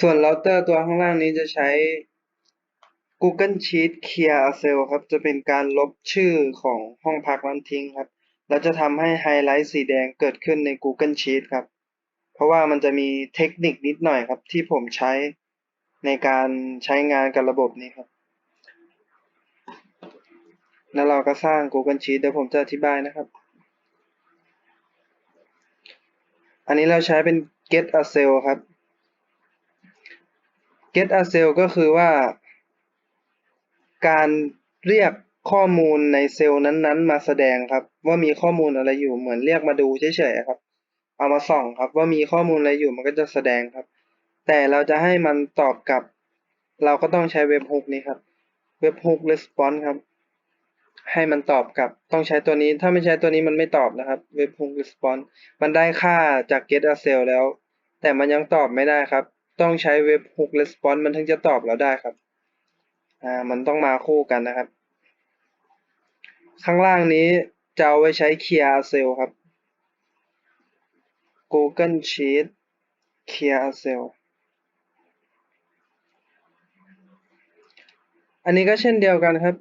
ส่วนเราเตอร์ตัวข้างล่างนี้จะใช้ Google Sheet Clear a Cell ครับ จะเป็นการลบชื่อของห้องพักนั้นทิ้งครับ แล้วจะทำให้ไฮไลท์สีแดงเกิดขึ้นใน Google Sheet ครับ เพราะว่ามันจะมีเทคนิคนิดหน่อยครับ ที่ผมใช้ในการใช้งานกับระบบนี้ครับ แล้วเราก็สร้าง Google Sheet เดี๋ยวผมจะอธิบายนะครับ อันนี้เราใช้เป็น get a cell ครับ get a cell ก็คือว่า การเรียกข้อมูลในเซลล์นั้นๆ มาแสดงครับ ว่ามีข้อมูลอะไรอยู่เหมือนเรียกมาดูเฉยๆครับ เอามาส่องครับว่ามีข้อมูลอะไรอยู่มันก็จะแสดงครับ แต่เราจะให้มันตอบกลับ เราก็ต้องใช้เว็บฮุกนี้ครับเว็บฮุก response ครับ ให้มันตอบกลับต้องใช้ตัวนี้ถ้าไม่ใช้ตัวนี้มันไม่ตอบนะครับเว็บฮุก response มันได้ค่าจาก get a cell แล้ว แต่มันยังตอบไม่ได้ครับ ต้องใช้เว็บฮุก response มันถึงจะตอบเราได้ครับ อ่า มันต้องมาคู่กันนะครับ ข้างล่างนี้จะเอาไว้ใช้ clear cell ครับ Google Sheet clear cell อันนี้ก็เช่นเดียวกันครับ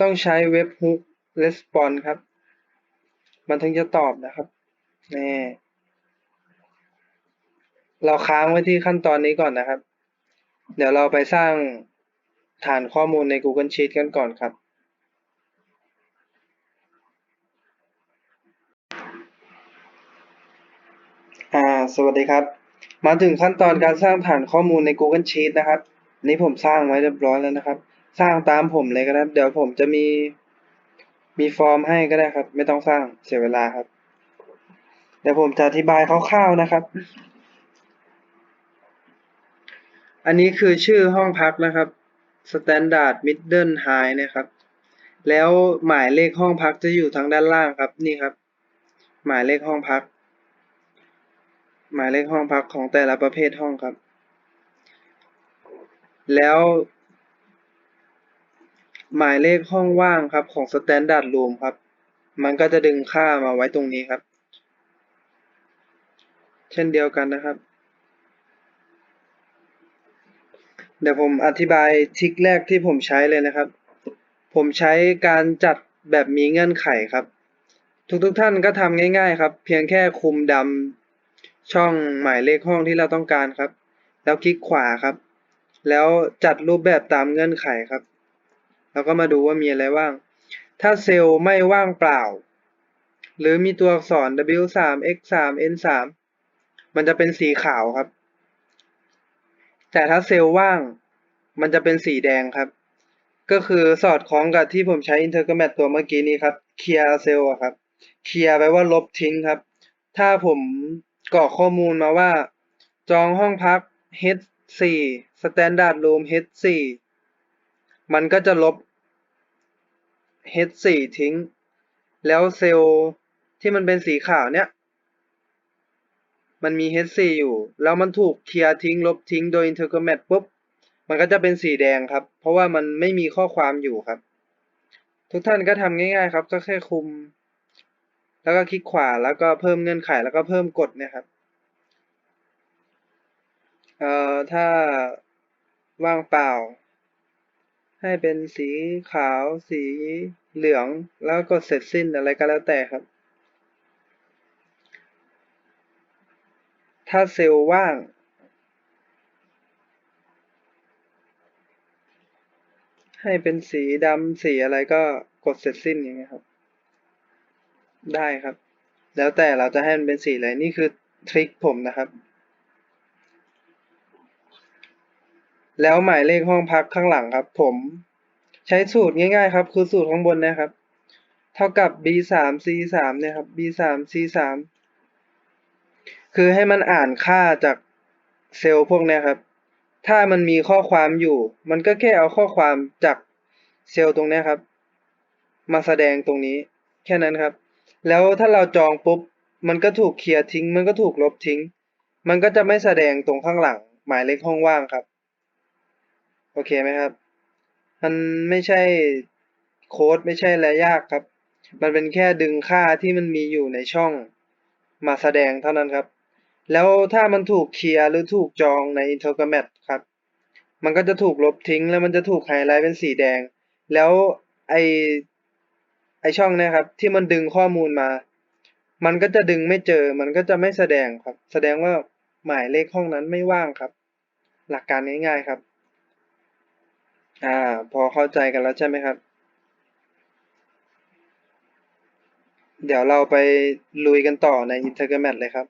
ต้องใช้เว็บ hook response ครับ มันถึงจะตอบนะครับ นี่ เราค้างไว้ที่ขั้นตอนนี้ก่อนนะครับ เดี๋ยวเราไปสร้างฐานข้อมูลใน Google Sheet กันก่อนครับอ่าสวัสดีครับ มาถึงขั้นตอนการสร้างฐานข้อมูลใน Google Sheet นะครับ นี่ผมสร้างไว้เรียบร้อยแล้วนะครับ สร้างตามผมเลยก็ได้เดี๋ยวผมจะมีมีฟอร์มให้ก็ได้ครับ ไม่ต้องสร้างเสียเวลาครับ เดี๋ยวผมจะอธิบายคร่าวๆนะครับ อันนี้คือชื่อห้องพักนะครับ Standard Middle High นะครับ แล้วหมายเลขห้องพักจะอยู่ทางด้านล่างครับนี่ครับ หมายเลขห้องพัก หมายเลขห้องพักของแต่ละประเภทห้องครับ แล้ว หมายเลขห้องว่างครับของ Standard Room ครับ มันก็จะดึงค่ามาไว้ตรงนี้ครับ เช่นเดียวกันนะครับ เดี๋ยวผมอธิบายทริคแรกที่ผมใช้เลยนะครับ ผมใช้การจัดแบบมีเงื่อนไขครับ ทุกๆทท่านก็ทำง่าย ๆ ครับ เพียงแค่คุมดำช่องหมายเลขห้องที่เราต้องการครับ แล้วคลิกขวาครับ แล้วจัดรูปแบบตามเงื่อนไขครับ แล้วก็มาดูว่ามีอะไรว่าง ถ้าเซลล์ไม่ว่างเปล่า หรือมีตัวอักษร W3 X3 N3 มันจะเป็นสีขาวครับ แต่ถ้าเซลล์ว่าง มันจะเป็นสีแดงครับ ก็คือสอดคล้องกับที่ผมใช้ intercomat ตัวเมื่อกี้นี้ครับ clear cell อะครับ clear แปลว่าลบทิ้งครับ ถ้าผมกรอกข้อมูลมาว่า จองห้องพัก H4 standard room H4 มันก็จะลบ H4 ทิ้ง แล้วเซลล์ที่มันเป็นสีขาวเนี้ย มันมี H4 อยู่ แล้วมันถูกเคลียร์ทิ้งลบทิ้งโดย intercomat ปุ๊บ มันก็จะเป็นสีแดงครับ เพราะว่ามันไม่มีข้อความอยู่ครับ ทุกท่านก็ทำง่ายๆครับ ก็แค่คุม แล้วก็คลิกขวา แล้วก็เพิ่มเงื่อนไข แล้วก็เพิ่มกฎเนี่ยครับ เอ่อ ถ้าว่างเปล่า ให้เป็นสีขาว สีเหลือง แล้วกดเสร็จสิ้นอะไรก็แล้วแต่ครับ ถ้าเซลล์ว่าง ให้เป็นสีดำสีอะไรก็กดเสร็จสิ้นอย่างเงี้ยครับ ได้ครับ แล้วแต่เราจะให้มันเป็นสีอะไรนี่คือทริคผมนะครับ แล้วหมายเลขห้องพักข้างหลังครับ ผมใช้สูตรง่ายๆครับ คือสูตรข้างบนนะครับ เท่ากับ b สาม c สามเนี่ยครับ b สาม c สาม คือให้มันอ่านค่าจากเซลล์พวกนี้ครับ ถ้ามันมีข้อความอยู่ มันก็แค่เอาข้อความจากเซลล์ตรงนี้ครับ มาแสดงตรงนี้แค่นั้นครับ แล้วถ้าเราจองปุ๊บ มันก็ถูกเคลียร์ทิ้ง มันก็ถูกลบทิ้ง มันก็จะไม่แสดงตรงข้างหลัง หมายเลขห้องว่างครับ โอเคไหมครับ มันไม่ใช่โค้ดไม่ใช่อะไรยากครับ มันเป็นแค่ดึงค่าที่มันมีอยู่ในช่องมาแสดงเท่านั้นครับ แล้วถ้ามันถูกเคลียร์หรือถูกจองใน Intercomat ครับ มันก็จะถูกลบทิ้ง แล้วมันจะถูกไฮไลท์เป็นสีแดง แล้วไอไอช่องเนี้ยครับ ที่มันดึงข้อมูลมา มันก็จะดึงไม่เจอ มันก็จะไม่แสดงครับ แสดงว่าหมายเลขห้องนั้นไม่ว่างครับ หลักการง่ายๆครับ อ่า พอเข้าใจกันแล้วใช่ไหมครับ เดี๋ยวเราไปลุยกันต่อใน Intercomat เลยครับ